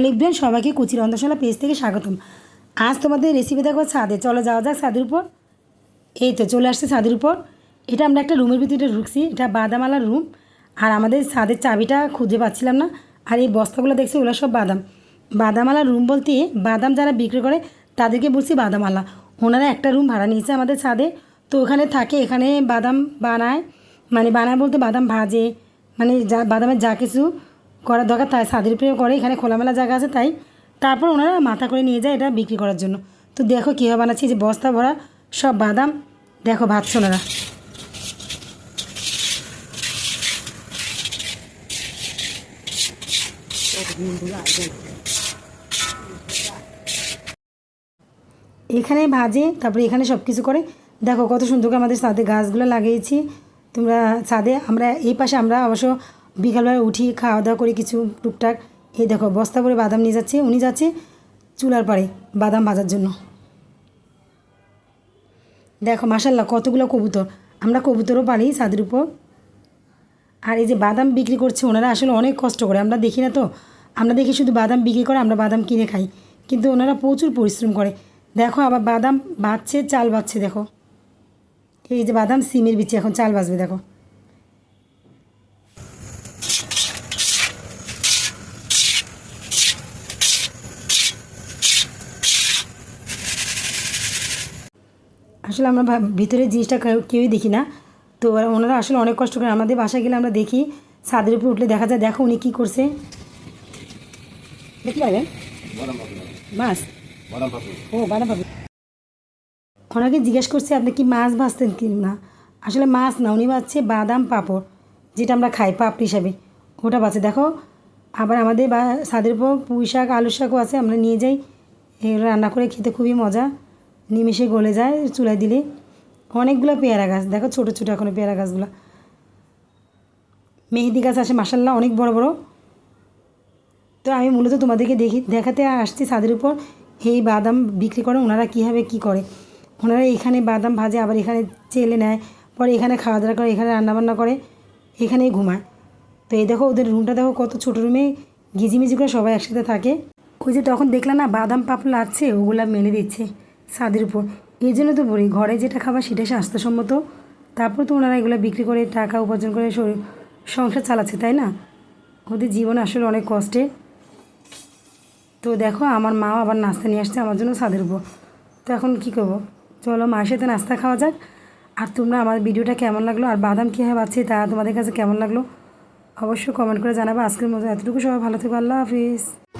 Hello সবাইকে কুচি রন্ধনশালা page থেকে স্বাগতম। আজ তোমাদের রেসিপি দেখো ছাদে চলো যাওয়া যাক ছাদের উপর। এই তো চলে আসছে ছাদের উপর। এটা আমরা একটা রুমের ভিতরে ঢুকছি। এটা বাদামালার রুম আর আমাদের ছাদের চাবিটা খুঁজে পাচ্ছিলাম না। আর এই বস্তাগুলো দেখছি, ওগুলো সব বাদাম। বাদামালার রুম বলতে বাদাম যারা বিক্রি করে, তাদেরকে বলছি বাদামালা ওনারা একটা রুম ভাড়া নিয়েছে আমাদের ছাদে তো ওখানে থাকে, এখানে বাদাম বানায়। মানে বানায় বলতে বাদাম ভাজে। মানে যা, বাদামের যা কিছু করার দরকার, তাই ছাদের উপরে করে এখানে খোলামেলা জায়গা আছে, তাই তারপর ওনারা মাথা করে নিয়ে যায় এটা বিক্রি করার জন্য। তো দেখো কীভাবে বানাচ্ছি যে বস্তা ভরা সব বাদাম। দেখো ভাবছ ওনারা এখানে ভাজে, তারপরে এখানে সব কিছু করে। দেখো কত সুন্দর করে আমাদের ছাদে গাছগুলো লাগিয়েছি। তোমরা ছাদে আমরা এই পাশে আমরা অবশ্য বিকালবেলা উঠি খাওয়া দাওয়া করি কিছু টুকটাক। এই দেখো, বস্তা করে বাদাম নিয়ে যাচ্ছে। উনি যাচ্ছে চুলার পাড়ে বাদাম ভাজার জন্য। দেখো মাসাল্লাহ কতগুলো কবুতর। আমরা কবুতরও পারি ছাদের উপর। আর এই যে বাদাম বিক্রি করছে, ওনারা আসলে অনেক কষ্ট করে। আমরা দেখি না তো? আমরা দেখি শুধু বাদাম বিক্রি করে, আমরা বাদাম কিনে খাই। কিন্তু ওনারা প্রচুর পরিশ্রম করে। দেখো, আবার বাদাম বাচ্ছে চাল বাচ্ছে দেখো। এই যে বাদাম, সিমের বিচি, এখন চাল বাজবে দেখো। আসলে আমরা ভিতরে জিনিসটা কেউ- কেউই দেখি না। তো ওনারা আসলে অনেক কষ্ট করে আমাদের বাসায় গেলে আমরা দেখি। ছাদের উপর উঠলে দেখা যায়, দেখো উনি কী করছে। দেখতে পারবেন মাছ? ও, বাদাম ওনাকে জিজ্ঞেস করছে, আপনি কি মাছ ভাজতেন কি না? আসলে মাছ না, উনি ভাজছে বাদাম পাঁপড়, যেটা আমরা খাই, পাপড় হিসাবে। ওটা বাজছে দেখো, আবার আমাদের বা ছাদের উপর পুঁই শাক আলু শাকও আছে, আমরা নিয়ে যাই। রান্না করে খেতে খুবই মজা। নিমেষে গলে যায় চুলায় দিলে। অনেকগুলো পেয়ারা গাছ, দেখো ছোটো ছোটো এখনও পেয়ারা গাছগুলো। মেহেদি গাছ আসে মাসাল্লাহ অনেক বড় বড়। তো আমি মূলত তোমাদেরকে দেখি, দেখাতে আসছি ছাদের উপর, এই বাদাম বিক্রি করে, ওনারা কীভাবে কী করে। ওনারা এখানে বাদাম ভাজে, আবার এখানে চেলে নেয়, পরে এখানে খাওয়া দাওয়া করে, এখানে রান্নাবান্না করে এখানেই ঘুমায়। তো এই দেখো, ওদের রুমটা দেখো কত ছোটো রুমে ঘিজিমিজি করে সবাই একসাথে থাকে। ওই যে তখন দেখলাম না, বাদাম পাপড় লাগছে, ওগুলা মেনে দিচ্ছে। ছাদের উপর। এই জন্য তো বলি, ঘরে যেটা খাবার সেটাই স্বাস্থ্যসম্মত। তারপর তো ওনারা এগুলো বিক্রি করে টাকা উপার্জন করে শরীর, সংসার চালাচ্ছে, তাই না? ওদের জীবন আসলে অনেক কষ্টে। তো দেখো, আমার মাও আবার নাস্তা নিয়ে আসছে আমার জন্য ছাদের উপর। তো এখন কী করব? চলো মায়ের সাথে নাস্তা খাওয়া যাক। আর তোমরা আমার ভিডিওটা কেমন লাগল? আর বাদাম কীভাবে পাচ্ছি তা তোমাদের কাছে কেমন লাগল? অবশ্যই কমেন্ট করে জানাবে। আজকের মতো এতটুকু। সবাই ভালো থেকো। আল্লাহ হাফিজ।